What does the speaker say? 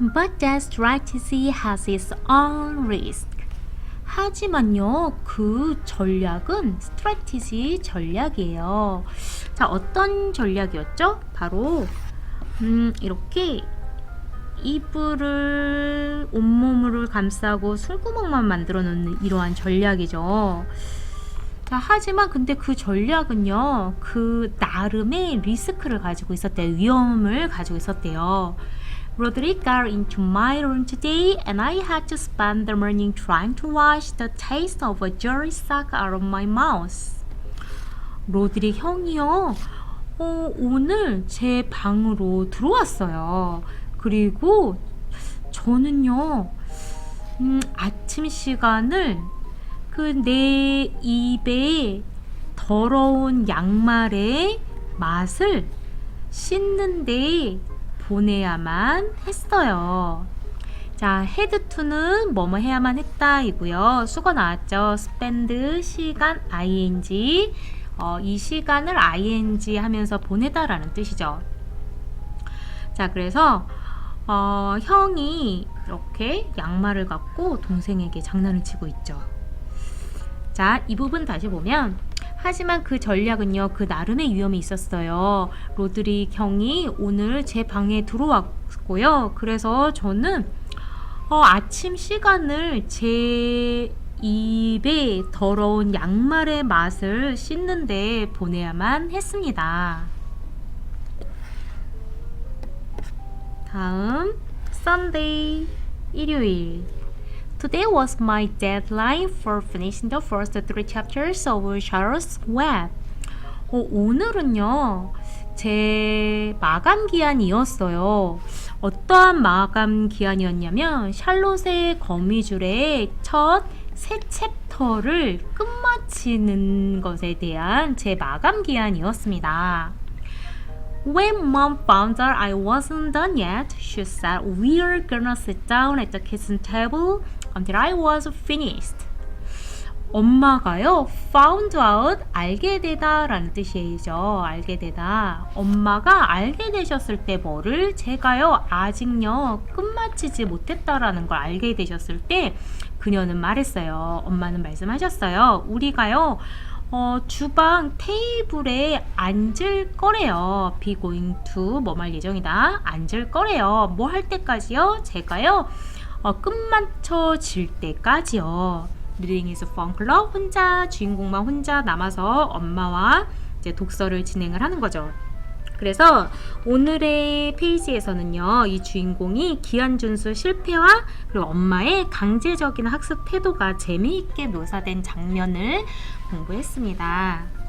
But that strategy has its own risk. 하지만요, 그 전략은 strategy 전략이에요. 자, 어떤 전략이었죠? 바로, 음, 이렇게 이불을 온몸을 감싸고 숨구멍만 만들어 놓는 이러한 전략이죠. 자, 하지만 근데 그 전략은요, 그 나름의 리스크를 가지고 있었대요. 위험을 가지고 있었대요. Roderick got into my room today and I had to spend the morning trying to wash the taste of a jelly sock out of my mouth. 로드릭 형이요, 어, 오늘 제 방으로 들어왔어요. 그리고 저는요, 음, 아침 시간을 그 내 입에 더러운 양말의 맛을 씻는데 보내야만 했어요. 자, 헤드 투는 뭐뭐 해야만 했다 이고요. 수거 나왔죠. spend 시간 ing 어, 이 시간을 ing 하면서 보내다라는 뜻이죠. 자, 그래서 어, 형이 이렇게 양말을 갖고 동생에게 장난을 치고 있죠. 자, 이 부분 다시 보면 하지만 그 전략은요, 그 나름의 위험이 있었어요. 로드릭 형이 오늘 제 방에 들어왔고요. 그래서 저는 어, 아침 시간을 제 입에 더러운 양말의 맛을 씻는데 보내야만 했습니다. 다음, Sunday, 일요일. Today was my deadline for finishing the first three chapters of Charlotte's Web. 어, 오늘은요, 제 마감 기한이었어요. 어떠한 마감 기한이었냐면, 샬롯의 거미줄의 첫 세 챕터를 끝마치는 것에 대한 제 마감 기한이었습니다. When mom found out I wasn't done yet, she said we're gonna sit down at the kitchen table until I was finished. 엄마가요, found out, 알게 되다 라는 뜻이죠. 알게 되다. 엄마가 알게 되셨을 때 뭐를 제가요, 아직요, 끝마치지 못했다라는 걸 알게 되셨을 때 그녀는 말했어요. 엄마는 말씀하셨어요. 우리가요, 어, 주방 테이블에 앉을 거래요. be going to 뭐 말 예정이다. 앉을 거래요. 뭐 할 때까지요? 제가요. 어, 끝마쳐질 때까지요. 리딩 is fun club 혼자 주인공만 혼자 남아서 엄마와 이제 독서를 진행을 하는 거죠. 그래서 오늘의 페이지에서는요, 이 주인공이 기한 준수 실패와 그리고 엄마의 강제적인 학습 태도가 재미있게 묘사된 장면을 공부했습니다.